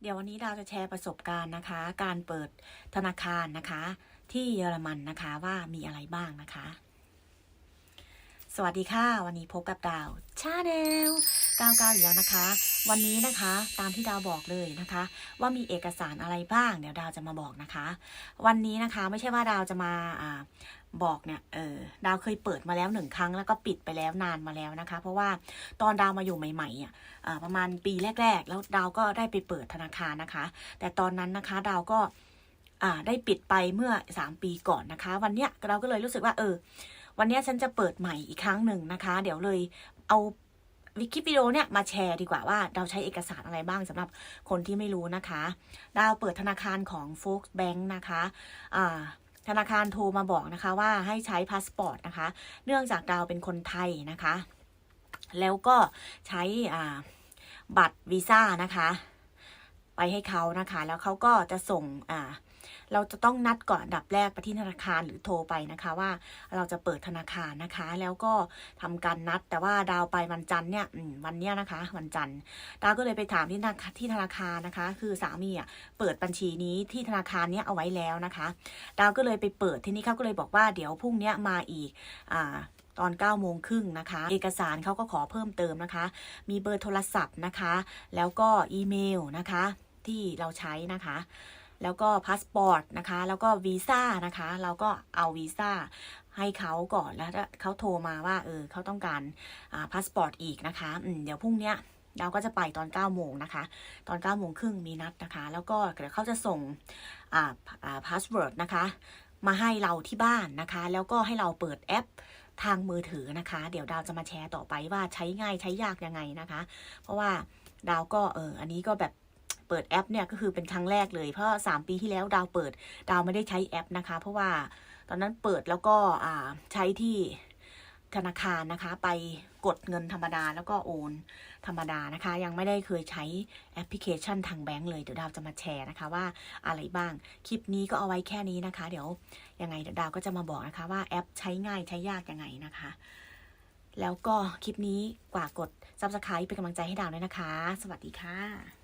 เดี๋ยววันนี้ดาวจะแชร์ประสบการณ์นะคะ การเปิดธนาคารนะคะ ที่เยอรมันนะคะว่ามีอะไรบ้างนะคะ สวัสดีค่ะ วันนี้พบกับดาวชาแนล ก้าวก้าวอีกแล้วนะคะ วันนี้นะคะตามที่ดาวบอกเลยนะคะ ว่ามีเอกสารอะไรบ้างเดี๋ยวดาวจะมาบอกนะคะ วันนี้นะคะไม่ใช่ว่าดาวจะมาอ่าบอกเนี่ย เออ ดาวเคยเปิดมาแล้วหนึ่งครั้งแล้วก็ปิดไปแล้วนานมาแล้วนะคะ เพราะว่าตอนดาวมาอยู่ใหม่ๆอะประมาณปีแรก ๆ แล้วดาวก็ได้ไปเปิดธนาคารนะคะ แต่ตอนนั้นนะคะดาวก็อ่าได้ปิดไปเมื่อ 3 ปีก่อนนะคะ วันเนี้ยเราก็เลยรู้สึกว่า เออ วันเนี้ยฉันจะเปิดใหม่อีกครั้งหนึ่งนะคะ เดี๋ยวเลยเอา วิกิวิดีโอเนี่ยมาแชร์ดีกว่าว่าเราใช้เอกสารอะไรบ้างสำหรับคนที่ไม่รู้นะคะ ดาวเปิดธนาคารของ f o l k s Bank นะคะอ่าธนาคารโทรมาบอกนะคะว่าให้ใช้พาสปอร์ตนะคะ เนื่องจากดาวเป็นคนไทยนะคะ แล้วก็ใช้อ่าบัตรวีซ่านะคะ ไปให้เขานะคะ แล้วเขาก็จะส่งอ่า เราจะต้องนัดก่อนดับแรกไปที่ธนาคารหรือโทรไปนะคะว่าเราจะเปิดธนาคารนะคะ แล้วก็ทำการนัดแต่ว่าดาวไปวันจันทร์เนี่ยวันเนี้ยนะคะ วันจันทร์ดาวก็เลยไปถามที่ธนาคารที่ธนาคารนะคะ คือสามีอะเปิดบัญชีนี้ที่ธนาคารเนี้ยเอาไว้แล้วนะคะ ดาวก็เลยไปเปิดทีนี้เขาก็เลยบอกว่าเดี๋ยวพรุ่งเนี้ยมาอีกอ่าตอน9โมงครึ่งนะคะ เอกสารเขาก็ขอเพิ่มเติมนะคะ มีเบอร์โทรศัพท์นะคะ แล้วก็อีเมลนะคะ ที่เราใช้นะคะ แล้วก็พาสปอร์ตนะคะ แล้วก็วีซ่านะคะ เราก็เอาวีซ่าให้เขาก่อนแล้วเขาโทรมาว่า เออเขาต้องการพาสปอร์ตอีกนะคะเดี๋ยวพรุ่งเนี้ยเราก็จะไปตอน9โมงนะคะ ตอน9โมงครึ่งมีนัดนะคะ แล้วก็เดี๋ยวเขาจะส่งอ่าอ่าพาสเวิร์ดนะคะ มาให้เราที่บ้านนะคะ แล้วก็ให้เราเปิดแอปทางมือถือนะคะ เดี๋ยวดาวจะมาแชร์ต่อไปว่าใช้ง่ายใช้ยากยังไงนะคะ เพราะว่าดาวก็เอออันนี้ก็แบบ เปิดแอปเนี่ยก็คือเป็นครั้งแรกเลย เพราะสามปีที่แล้วดาวเปิดดาวไม่ได้ใช้แอปนะคะ เพราะว่าตอนนั้นเปิดแล้วก็ใช้ที่ธนาคารนะคะ ไปกดเงินธรรมดาแล้วก็โอนธรรมดานะคะ ยังไม่ได้เคยใช้แอปพลิเคชันทางแบงก์เลยเดี๋ยวดาวจะมาแชร์นะคะว่าอะไรบ้าง คลิปนี้ก็เอาไว้แค่นี้นะคะ เดี๋ยวยังไงเดี๋ยวดาวก็จะมาบอกนะคะว่าแอปใช้ง่ายใช้ยากยังไงนะคะ แล้วก็คลิปนี้กว่ากด subscribe เป็นกำลังใจให้ดาวด้วยนะคะ สวัสดีค่ะ